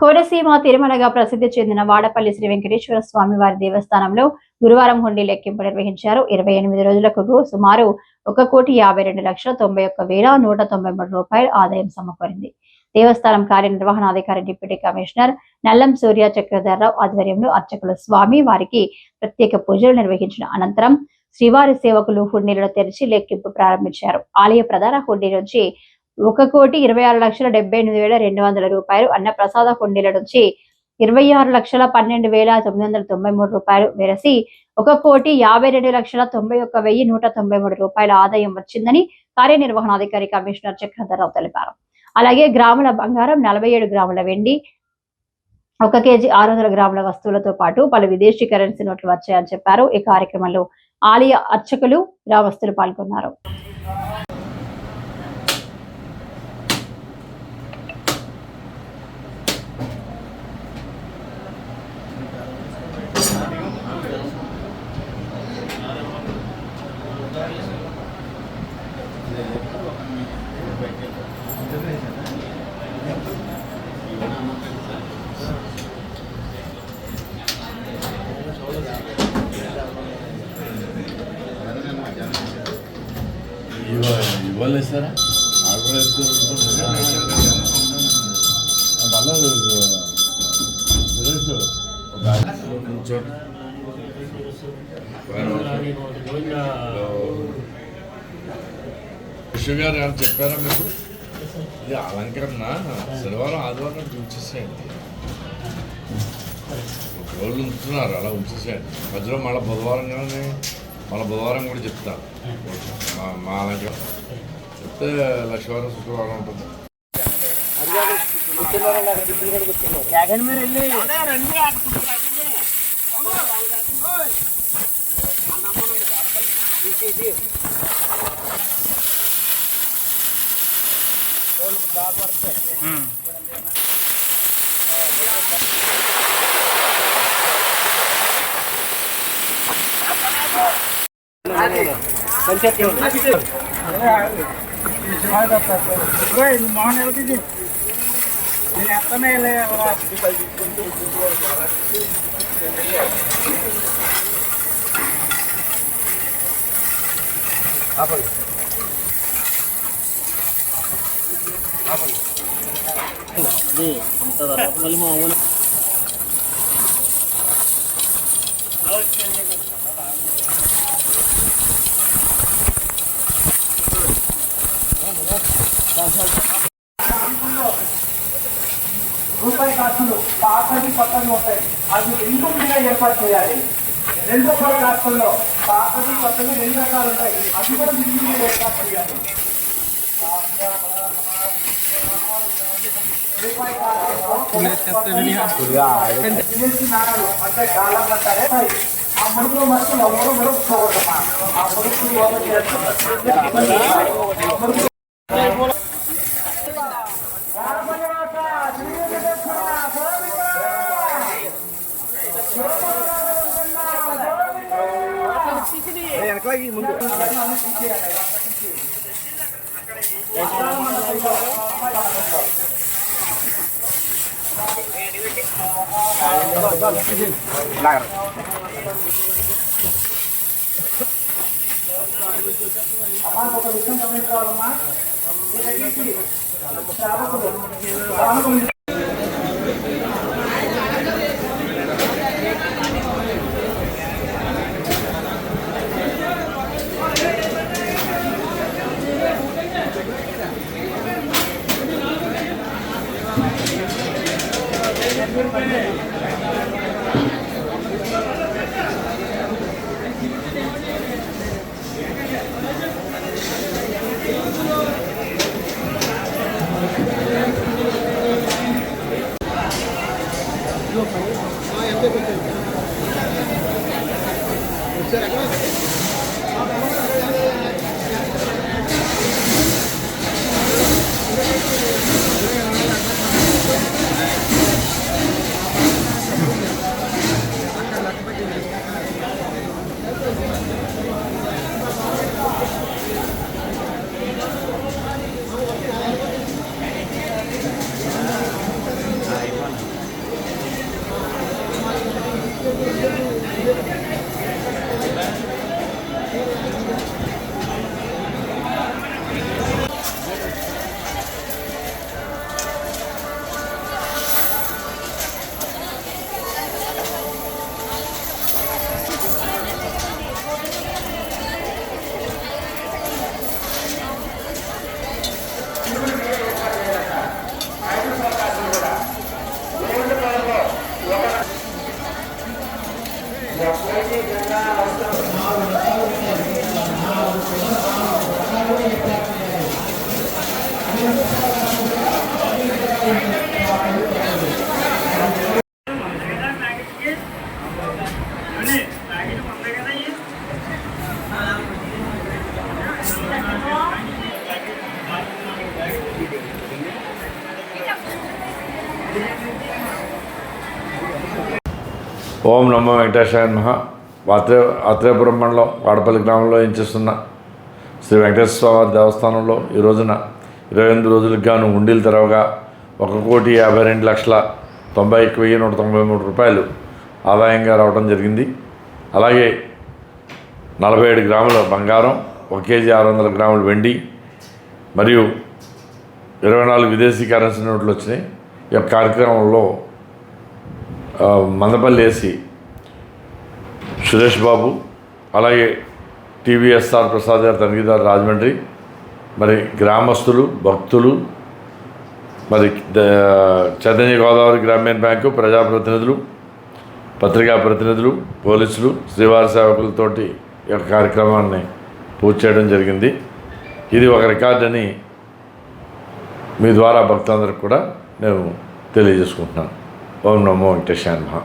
కోనసీమ తిరుమలగా ప్రసిద్ధి చెందిన వాడపల్లి శ్రీ వెంకటేశ్వర స్వామి వారి దేవస్థానంలో గురువారం హుండీ లెక్కింపు నిర్వహించారు. ఇరవై ఎనిమిది రోజులకు సుమారు ఒక కోటి యాభై రెండు లక్షల తొంభై ఒక్క వేల నూట తొంభై మూడు రూపాయల ఆదాయం సమకూరింది. దేవస్థానం కార్యనిర్వహణాధికారి డిప్యూటీ కమిషనర్ నల్లం సూర్య చక్రధర్రావు ఆధ్వర్యంలో అర్చకులు స్వామి వారికి ప్రత్యేక పూజలు నిర్వహించిన అనంతరం శ్రీవారి సేవకులు హుండీలను తెరిచి లెక్కింపు ప్రారంభించారు. ఆలయ ప్రధాన హుండీ నుంచి ఒక కోటి ఇరవై ఆరు లక్షల డెబ్బై ఎనిమిది వేల రెండు వందల రూపాయలు అన్న ప్రసాద నుంచి ఇరవై ఆరు లక్షల పన్నెండు వేల తొమ్మిది వందల తొంభై మూడు రూపాయలు వెరసి ఒక కోటి యాభై రెండు లక్షల తొంభై ఒక్క వెయ్యి నూట తొంభై మూడు రూపాయల ఆదాయం వచ్చిందని కార్యనిర్వహణాధికారి కమిషనర్ చక్రధరరావు తెలిపారు. అలాగే గ్రాముల బంగారం నలభై ఏడు గ్రాముల వెండి ఒక కేజీ ఆరు వందల గ్రాముల వస్తువులతో పాటు పలు విదేశీ కరెన్సీ నోట్లు వచ్చాయని చెప్పారు. ఈ కార్యక్రమంలో ఆలయ అర్చకులు గ్రామస్తులు పాల్గొన్నారు. బల్లలు ఇస్తారా సార్ నాకు కూడా ఎత్తుకొని గారు ఏమైనా చెప్పారా మీకు ఇది అలంకరణ శనివారం ఆదివారం ఉంచేసేయండి ఒక రోజు ఉంచుతున్నారు అలా ఉంచేసేయండి మధ్యలో మళ్ళీ బుధవారం కానీ మళ్ళీ బుధవారం కూడా చెప్తారు మా మా అలంకరణ చెప్తే లక్షవారం శుక్రవారం ఉంటుంది. మోహన్ ఎవరిది నేను ఎత్తనే రూపాయి కాసులు పాతది కొత్తది ఉంటాయి. అవి రెండు మీద ఏర్పాటు చేయాలి. రెండు రూపాయల కాసుల్లో పాతది కొత్తది రెండు రకాలు ఉంటాయి. అవి కూడా విధి మీద ఏర్పాటు చేయాలి. అంటే ఆ ముడుకులో మటుకు ఎవరు ముడుకోకూడదమ్మా ఆ ముడుకు లోపల ఒక విషయం గమనించుకోవాలమ్మా వీళ్ళకి శ్రావకులు శ్రావకులు Thank you. ఓం నమో వెంకటేశాయ మహా అత్రే అత్రేపురం మండలం వాడపల్లి గ్రామంలో ఏం చేస్తున్న? శ్రీ వెంకటేశ్వర స్వామి దేవస్థానంలో ఈ రోజున ఇరవై ఎనిమిది రోజులకు గాను ఉండీలు తెరవగా ఒక కోటి యాభై రెండు లక్షల తొంభై వెయ్యి నూట తొంభై మూడు రూపాయలు ఆదాయంగా రావడం జరిగింది. అలాగే నలభై ఏడు గ్రాముల బంగారం ఒక కేజీ ఆరు వందల గ్రాముల వెండి మరియు ఇరవై నాలుగు విదేశీ కరెన్సీ నోట్లు వచ్చినాయి. ఈ యొక్క కార్యక్రమంలో మందపల్లి వేసి సురేష్ బాబు అలాగే టీవీఎస్ఆర్ ప్రసాద్ గారు తనిఖీదారు రాజమండ్రి మరి గ్రామస్తులు భక్తులు మరి చైతన్య గోదావరి గ్రామీణ బ్యాంకు ప్రజాప్రతినిధులు పత్రికా ప్రతినిధులు పోలీసులు శ్రీవారి సేవకులతోటి ఈ యొక్క కార్యక్రమాన్ని పూర్తి చేయడం జరిగింది. ఇది ఒక రికార్డ్ అని మీ ద్వారా భక్తులందరికీ కూడా నేను తెలియజేసుకుంటున్నాను. ఓం నమో వెంకటేశాయ నమః